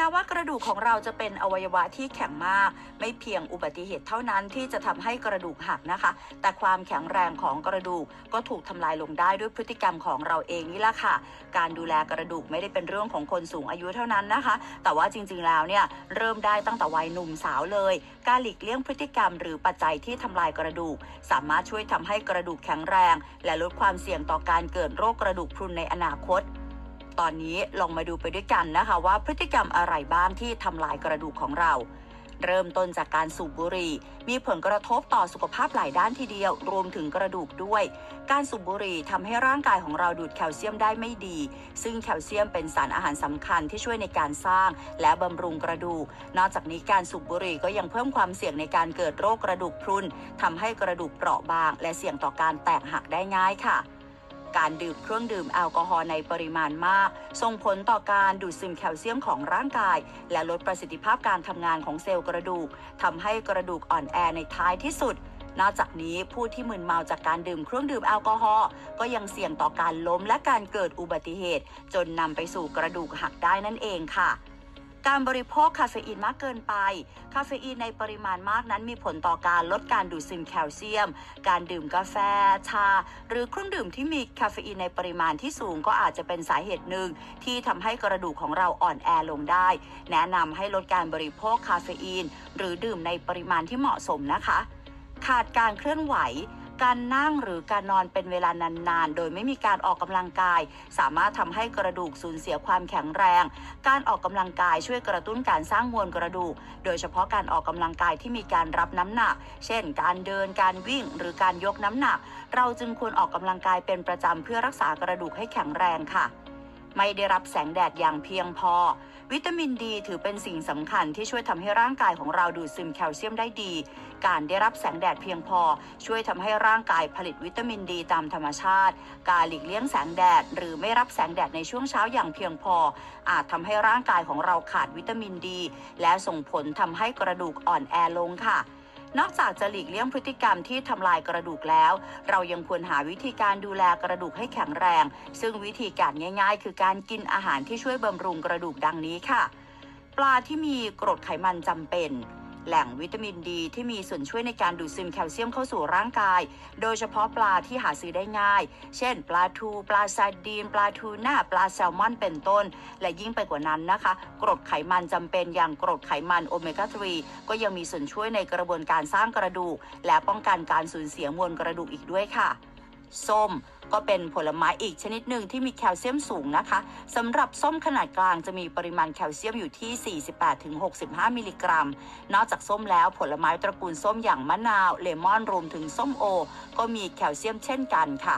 แม้ว่ากระดูกของเราจะเป็นอวัยวะที่แข็งมาก ไม่เพียงอุบัติเหตุเท่านั้นที่จะทำให้กระดูกหักนะคะ แต่ความแข็งแรงของกระดูกก็ถูกทำลายลงได้ด้วยพฤติกรรมของเราเองนี่แหละค่ะ การดูแลกระดูกไม่ได้เป็นเรื่องของคนสูงอายุเท่านั้นนะคะ แต่ว่าจริงๆแล้วเนี่ยเริ่มได้ตั้งแต่วัยหนุ่มสาวเลย การหลีกเลี่ยงพฤติกรรม หรือปัจจัยที่ทำลายกระดูก สามารถช่วยทำให้กระดูกแข็งแรง และลดความเสี่ยงต่อการเกิดโรคกระดูกพรุนในอนาคต ตอนนี้ลองมาดูไปด้วยกันนะคะว่าพฤติกรรมอะไรบ้างที่ทำลายกระดูกของเรา เริ่มต้นจากการสูบบุหรี่ มีผลกระทบต่อสุขภาพหลายด้านทีเดียว รวมถึงกระดูกด้วย การสูบบุหรี่ทำให้ร่างกายของเราดูดแคลเซียมได้ไม่ดี ซึ่งแคลเซียมเป็นสารอาหารสำคัญที่ช่วยในการสร้าง และบำรุงกระดูก นอกจากนี้การสูบบุหรี่ก็ยังเพิ่มความเสี่ยงในการเกิดโรคกระดูกพรุนทำให้กระดูกเปราะบาง และเสี่ยงต่อการแตกหักได้ง่ายค่ะ การดื่มเครื่องดื่มแอลกอฮอล์ในปริมาณมาก ส่งผลต่อการดูดซึมแคลเซียมของร่างกาย และลดประสิทธิภาพการทำงานของเซลล์กระดูกทำให้กระดูกอ่อนแอในท้ายที่สุดนอกจากนี้ผู้ที่มึนเมาจากการดื่มเครื่องดื่มแอลกอฮอล์ก็ยังเสี่ยงต่อการล้มและการเกิดอุบัติเหตุ จนนำไปสู่กระดูกหักได้นั่นเองค่ะ การบริโภคคาเฟอีนมากเกินไป คาเฟอีนในปริมาณมากนั้นมีผลต่อการลดการดูดซึมแคลเซียม การดื่มกาแฟ ชา หรือเครื่องดื่มที่มีคาเฟอีนในปริมาณที่สูงก็อาจจะเป็นสาเหตุหนึ่ง ที่ทำให้กระดูกของเราอ่อนแอลงได้ แนะนำให้ลดการบริโภคคาเฟอีน หรือดื่มในปริมาณที่เหมาะสมนะคะ ขาดการเคลื่อนไหว การนั่งหรือการนอนเป็นเวลานานๆ โดยไม่มีการออกกำลังกาย สามารถทำให้กระดูกสูญเสียความแข็งแรง การออกกำลังกายช่วยกระตุ้นการสร้างมวลกระดูก โดยเฉพาะการออกกำลังกายที่มีการรับน้ำหนัก เช่น การเดิน การวิ่ง หรือการยกน้ำหนัก เราจึงควรออกกำลังกายเป็นประจำเพื่อรักษากระดูกให้แข็งแรงค่ะ ไม่ได้รับแสงแดดอย่างเพียงพอ วิตามินดีถือเป็นสิ่งสำคัญที่ช่วยทำให้ร่างกายของเราดูดซึมแคลเซียมได้ดี การได้รับแสงแดดเพียงพอ ช่วยทำให้ร่างกายผลิตวิตามินดีตามธรรมชาติ การหลีกเลี่ยงแสงแดด หรือไม่รับแสงแดดในช่วงเช้าอย่างเพียงพอ อาจทำให้ร่างกายของเราขาดวิตามินดี และส่งผลทำให้กระดูกอ่อนแอลงค่ะ นอกจากจะหลีกเลี่ยงพฤติกรรมที่ทำลายกระดูกแล้ว เรายังควรหาวิธีการดูแลกระดูกให้แข็งแรง ซึ่งวิธีการง่าย ๆ คือการกินอาหารที่ช่วยบำรุงกระดูกดังนี้ค่ะ ปลาที่มีกรดไขมันจำเป็น แหล่งวิตามินดีที่มีส่วนช่วยในการดูดซึมแคลเซียมเข้าสู่ร่างกาย โดยเฉพาะปลาที่หาซื้อได้ง่าย เช่น ปลาทู ปลาซาดีน ปลาทูน่า ปลาแซลมอน เป็นต้น และยิ่งไปกว่านั้นนะคะ กรดไขมันจำเป็นอย่างกรดไขมันโอเมก้า 3 ก็ยังมีส่วนช่วยในกระบวนการสร้างกระดูก และป้องกันการสูญเสียมวลกระดูกอีกด้วยค่ะ ส้มก็เป็นผลไม้อีกชนิดหนึ่งที่มีแคลเซียมสูงนะคะสำหรับส้มขนาดกลางจะมีปริมาณแคลเซียมอยู่ที่ 48-65 มิลลิกรัม นอกจากส้มแล้วผลไม้ตระกูลส้มอย่างมะนาว เลมอนรวมถึงส้มโอ ก็มีแคลเซียมเช่นกันค่ะ